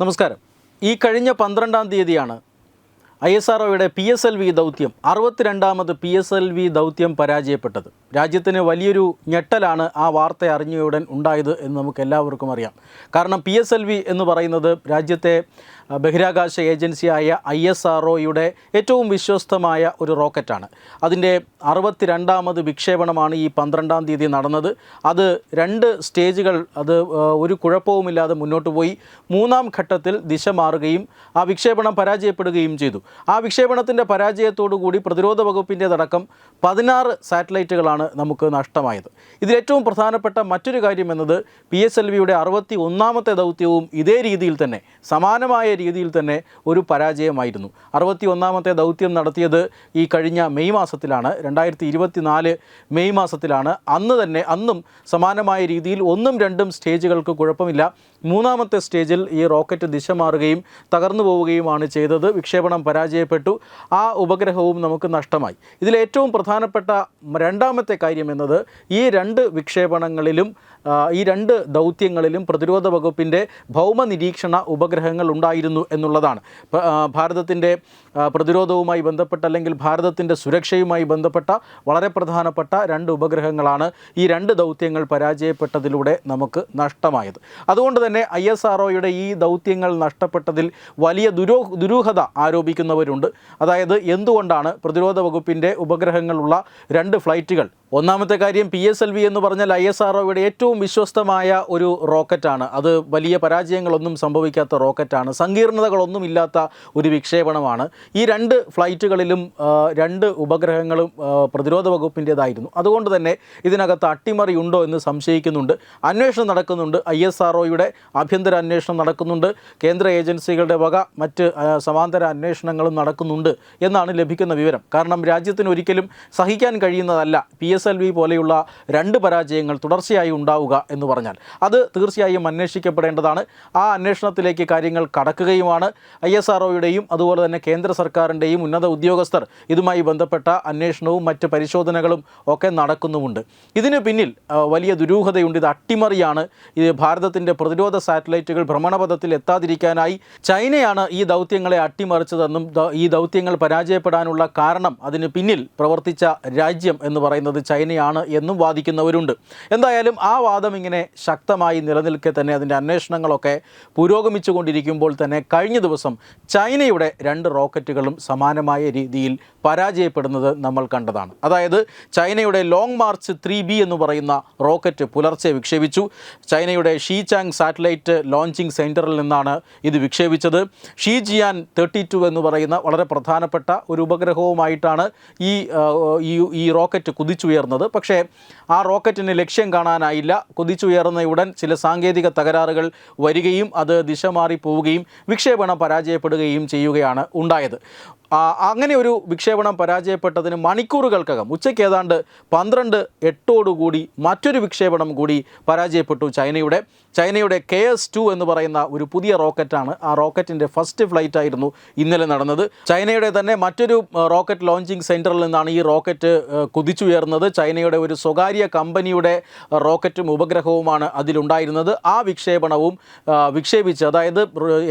നമസ്കാരം. ഈ കഴിഞ്ഞ പന്ത്രണ്ടാം തീയതിയാണ് I S R P S L V ദൗത്യം അറുപത്തിരണ്ടാമത് പി എസ് എൽ വി ദൗത്യം പരാജയപ്പെട്ടത്. രാജ്യത്തിന് വലിയൊരു ഞെട്ടലാണ് ആ വാർത്ത അറിഞ്ഞയുടൻ ഉണ്ടായത് എന്ന് നമുക്ക് എല്ലാവർക്കും അറിയാം. കാരണം പി എസ് എൽ വി എന്ന് പറയുന്നത് രാജ്യത്തെ ബഹിരാകാശ ഏജൻസിയായ ഐ എസ് ആർ ഒയുടെ ഏറ്റവും വിശ്വസ്തമായ ഒരു റോക്കറ്റാണ്. അതിന്റെ അറുപത്തിരണ്ടാമത് വിക്ഷേപണമാണ് ഈ പന്ത്രണ്ടാം തീയതി നടന്നത്. അത് രണ്ട് സ്റ്റേജുകൾ അത് ഒരു കുഴപ്പവുമില്ലാതെ മുന്നോട്ട് പോയി മൂന്നാം ഘട്ടത്തിൽ ദിശ മാറുകയും ആ വിക്ഷേപണം പരാജയപ്പെടുകയും ചെയ്തു. ആ വിക്ഷേപണത്തിന്റെ പരാജയത്തോടുകൂടി പ്രതിരോധ വകുപ്പിന്റേതടക്കം പതിനാറ് സാറ്റലൈറ്റുകളാണ് നമുക്ക് നഷ്ടമായത്. ഇതിലേറ്റവും പ്രധാനപ്പെട്ട മറ്റൊരു കാര്യം എന്നത് പി എസ് എൽ വിയുടെ അറുപത്തി ഒന്നാമത്തെ ദൗത്യവും ഇതേ രീതിയിൽ തന്നെ സമാനമായ രീതിയിൽ തന്നെ ഒരു പരാജയമായിരുന്നു. അറുപത്തി ഒന്നാമത്തെ ദൗത്യം നടത്തിയത് ഈ കഴിഞ്ഞ മെയ് മാസത്തിലാണ്. രണ്ടായിരത്തി ഇരുപത്തി നാല് മെയ് മാസത്തിലാണ്. അന്ന് തന്നെ അന്നും സമാനമായ രീതിയിൽ ഒന്നും രണ്ടും സ്റ്റേജുകൾക്ക് കുഴപ്പമില്ല. മൂന്നാമത്തെ സ്റ്റേജിൽ ഈ റോക്കറ്റ് ദിശ മാറുകയും തകർന്നു പോവുകയുമാണ് ചെയ്തത്. വിക്ഷേപണം പരാജയപ്പെട്ടു. ആ ഉപഗ്രഹവും നമുക്ക് നഷ്ടമായി. ഇതിലേറ്റവും പ്രധാനപ്പെട്ട രണ്ടാമത്തെ കാര്യം എന്നത് ഈ രണ്ട് വിക്ഷേപണങ്ങളിലും ഈ രണ്ട് ദൗത്യങ്ങളിലും പ്രതിരോധ വകുപ്പിന്റെ ഭൗമ നിരീക്ഷണ ഉപഗ്രഹങ്ങൾ ഉണ്ടായിരുന്നു എന്നുള്ളതാണ്. പ- ഭാരതത്തിന്റെ പ്രതിരോധവുമായി ബന്ധപ്പെട്ട അല്ലെങ്കിൽ ഭാരതത്തിന്റെ സുരക്ഷയുമായി ബന്ധപ്പെട്ട വളരെ പ്രധാനപ്പെട്ട രണ്ട് ഉപഗ്രഹങ്ങളാണ് ഈ രണ്ട് ദൗത്യങ്ങൾ പരാജയപ്പെട്ടതിലൂടെ നമുക്ക് നഷ്ടമായത്. അതുകൊണ്ട് തന്നെ ഐ എസ് ആർ ഈ ദൗത്യങ്ങൾ നഷ്ടപ്പെട്ടതിൽ വലിയ ദുരോ ദുരൂഹത ആരോപിക്കുന്നവരുണ്ട്. അതായത് എന്തുകൊണ്ടാണ് പ്രതിരോധ വകുപ്പിന്റെ ഉപഗ്രഹങ്ങളുള്ള രണ്ട് ഫ്ലൈറ്റുകൾ ഒന്നാമത്തെ കാര്യം പി എസ് എൽ വി എന്ന് പറഞ്ഞാൽ ഐ എസ് ആർ ഏറ്റവും വിശ്വസ്തമായ ഒരു റോക്കറ്റാണ്. അത് വലിയ പരാജയങ്ങളൊന്നും സംഭവിക്കാത്ത റോക്കറ്റാണ്. സങ്കീർണതകളൊന്നും ഇല്ലാത്ത ഒരു വിക്ഷേപണമാണ്. ഈ രണ്ട് ഫ്ലൈറ്റുകളിലും രണ്ട് ഉപഗ്രഹങ്ങളും പ്രതിരോധ വകുപ്പിന്റേതായിരുന്നു. അതുകൊണ്ട് തന്നെ ഇതിനകത്ത് അട്ടിമറി ഉണ്ടോ എന്ന് സംശയിക്കുന്നുണ്ട്. അന്വേഷണം നടക്കുന്നുണ്ട്. ഐ എസ് ആർ ആഭ്യന്തര അന്വേഷണം നടക്കുന്നുണ്ട്. കേന്ദ്ര ഏജൻസികളുടെ വക മറ്റ് സമാന്തര അന്വേഷണങ്ങളും നടക്കുന്നുണ്ട് എന്നാണ് ലഭിക്കുന്ന വിവരം. കാരണം രാജ്യത്തിന് ഒരിക്കലും സഹിക്കാൻ കഴിയുന്നതല്ല പി എസ് എൽ വി പോലെയുള്ള രണ്ട് പരാജയങ്ങൾ തുടർച്ചയായി ഉണ്ടാവുക എന്ന് പറഞ്ഞാൽ അത് തീർച്ചയായും അന്വേഷിക്കപ്പെടേണ്ടതാണ്. ആ അന്വേഷണത്തിലേക്ക് കാര്യങ്ങൾ കടക്കുകയുമാണ്. ഐ എസ് ആർ അതുപോലെ തന്നെ കേന്ദ്ര സർക്കാരിന്റെയും ഉന്നത ഉദ്യോഗസ്ഥർ ഇതുമായി ബന്ധപ്പെട്ട അന്വേഷണവും മറ്റ് പരിശോധനകളും ഒക്കെ നടക്കുന്നുമുണ്ട്. ഇതിന് പിന്നിൽ വലിയ ദുരൂഹതയുണ്ട്. ഇത് അട്ടിമറിയാണ്. ഇത് ഭാരതത്തിന്റെ പ്രതിരോധ സാറ്റലൈറ്റുകൾ ഭ്രമണപഥത്തിൽ എത്താതിരിക്കാനായി ചൈനയാണ് ഈ ദൗത്യങ്ങളെ അട്ടിമറിച്ചതെന്നും ഈ ദൗത്യങ്ങൾ പരാജയപ്പെടാനുള്ള കാരണം അതിന് പിന്നിൽ പ്രവർത്തിച്ച രാജ്യം എന്ന് പറയുന്നത് ചൈനയാണ് എന്നും വാദിക്കുന്നവരുണ്ട്. എന്തായാലും ആ വാദം ഇങ്ങനെ ശക്തമായി നിലനിൽക്കെ തന്നെ അതിന്റെ അന്വേഷണങ്ങളൊക്കെ പുരോഗമിച്ചു കൊണ്ടിരിക്കുമ്പോൾ തന്നെ കഴിഞ്ഞ ദിവസം ചൈനയുടെ രണ്ട് റോക്കറ്റുകളും സമാനമായ രീതിയിൽ പരാജയപ്പെടുന്നത് നമ്മൾ കണ്ടതാണ്. അതായത് ചൈനയുടെ ലോങ് മാർച്ച് ത്രീ ബി എന്ന് പറയുന്ന റോക്കറ്റ് പുലർച്ചെ വിക്ഷേപിച്ചു. ചൈനയുടെ ഷീചാങ് സാറ്റലൈറ്റ് ലോഞ്ചിങ് സെന്ററിൽ നിന്നാണ് ഇത് വിക്ഷേപിച്ചത്. ഷീജിയാൻ തേർട്ടി ടു എന്ന് പറയുന്ന വളരെ പ്രധാനപ്പെട്ട ഒരു ഉപഗ്രഹവുമായിട്ടാണ് ഈ ഈ ഈ റോക്കറ്റ് കുതിച്ചുയർന്നത്. പക്ഷേ ആ റോക്കറ്റിന് ലക്ഷ്യം കാണാനായില്ല. കുതിച്ചുയർന്ന ഉടൻ ചില സാങ്കേതിക തകരാറുകൾ വരികയും അത് ദിശ മാറി പോവുകയും വിക്ഷേപണം പരാജയപ്പെടുകയും ചെയ്യുകയാണ് ഉണ്ടായത്. അങ്ങനെ ഒരു വിക്ഷേപണം പരാജയപ്പെട്ടതിന് മണിക്കൂറുകൾക്കകം ഉച്ചയ്ക്ക് ഏതാണ്ട് പന്ത്രണ്ട് എട്ടോടുകൂടി മറ്റൊരു വിക്ഷേപണം കൂടി പരാജയപ്പെട്ടു ചൈനയുടെ. ചൈനയുടെ കെ എസ് ടു എന്ന് പറയുന്ന ഒരു പുതിയ റോക്കറ്റാണ്. ആ റോക്കറ്റിന്റെ ഫസ്റ്റ് ഫ്ലൈറ്റ് ആയിരുന്നു ഇന്നലെ നടന്നത്. ചൈനയുടെ തന്നെ മറ്റൊരു റോക്കറ്റ് ലോഞ്ചിങ് സെന്ററിൽ നിന്നാണ് ഈ റോക്കറ്റ് കുതിച്ചുയർന്നത്. ചൈനയുടെ ഒരു സ്വകാര്യ കമ്പനിയുടെ റോക്കറ്റും ഉപഗ്രഹവുമാണ് അതിലുണ്ടായിരുന്നത്. ആ വിക്ഷേപണവും വിക്ഷേപിച്ച് അതായത്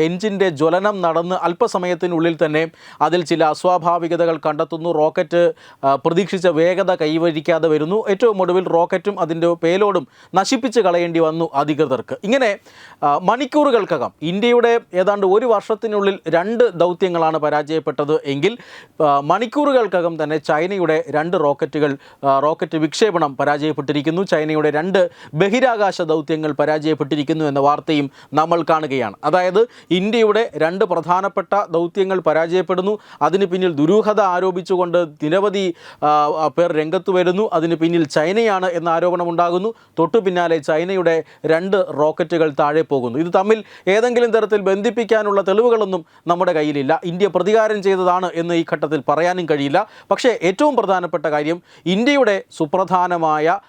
എൻജിന്റെ ജ്വലനം നടന്ന് അല്പസമയത്തിനുള്ളിൽ തന്നെ അതിൽ ചില അസ്വാഭാവികതകൾ കണ്ടെത്തുന്നു. റോക്കറ്റ് പ്രതീക്ഷിച്ച വേഗത കൈവരിക്കാതെ വരുന്നു. ഏറ്റവും ഒടുവിൽ റോക്കറ്റും അതിന്റെ പേലോഡും നശിപ്പിച്ച് കളയേണ്ടി വന്നു അധികൃതർക്ക്. ഇങ്ങനെ മണിക്കൂറുകൾക്കകം ഇന്ത്യയുടെ ഏതാണ്ട് ഒരു വർഷത്തിനുള്ളിൽ രണ്ട് ദൗത്യങ്ങളാണ് പരാജയപ്പെട്ടത് എങ്കിൽ മണിക്കൂറുകൾക്കകം തന്നെ ചൈനയുടെ രണ്ട് റോക്കറ്റുകൾ റോക്കറ്റ് വിക്ഷേപണം പരാജയപ്പെട്ടിരിക്കുന്നു. ചൈനയുടെ രണ്ട് ബഹിരാകാശ ദൗത്യങ്ങൾ പരാജയപ്പെട്ടിരിക്കുന്നു എന്ന വാർത്തയും നമ്മൾ കാണുകയാണ്. അതായത് ഇന്ത്യയുടെ രണ്ട് പ്രധാനപ്പെട്ട ദൗത്യങ്ങൾ പരാജയപ്പെടുന്നു. അതിന് പിന്നിൽ ദുരൂഹത ആരോപിച്ചുകൊണ്ട് നിരവധി പേർ രംഗത്ത് വരുന്നു. അതിന് പിന്നിൽ ചൈനയാണ് എന്ന ആരോപണം ഉണ്ടാകുന്നു. തൊട്ടു പിന്നാലെ ചൈനയുടെ രണ്ട് റോക്കറ്റുകൾ താഴെ പോകുന്നു. ഇത് തമ്മിൽ ഏതെങ്കിലും തരത്തിൽ ബന്ധിപ്പിക്കാനുള്ള തെളിവുകളൊന്നും നമ്മുടെ കയ്യിലില്ല. ഇന്ത്യ പ്രതികാരം ചെയ്തതാണ് എന്ന് ഈ ഘട്ടത്തിൽ പറയാനും കഴിയില്ല. പക്ഷേ ഏറ്റവും പ്രധാനപ്പെട്ട കാര്യം ഇന്ത്യയുടെ സുപ്രധാനമായ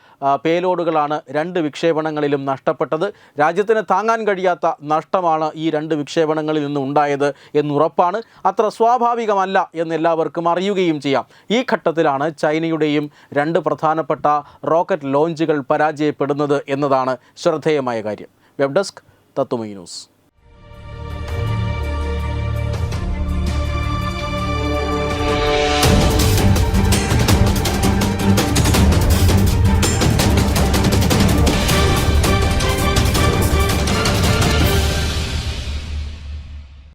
പേലോഡുകളാണ് രണ്ട് വിക്ഷേപണങ്ങളിലും നഷ്ടപ്പെട്ടത്. രാജ്യത്തിന് താങ്ങാൻ കഴിയാത്ത നഷ്ടമാണ് ഈ രണ്ട് വിക്ഷേപണങ്ങളിൽ നിന്ന് ഉണ്ടായത് എന്നുറപ്പാണ്. അത്ര സ്വാഭാവികമല്ല എന്ന് എല്ലാവർക്കും അറിയുകയും ചെയ്യാം. ഈ ഘട്ടത്തിലാണ് ചൈനയുടെയും രണ്ട് പ്രധാനപ്പെട്ട റോക്കറ്റ് ലോഞ്ചുകൾ പരാജയപ്പെടുന്നത് എന്നതാണ് ശ്രദ്ധേയമായ കാര്യം. വെബ് ഡെസ്ക് തത്തുമൈ ന്യൂസ്.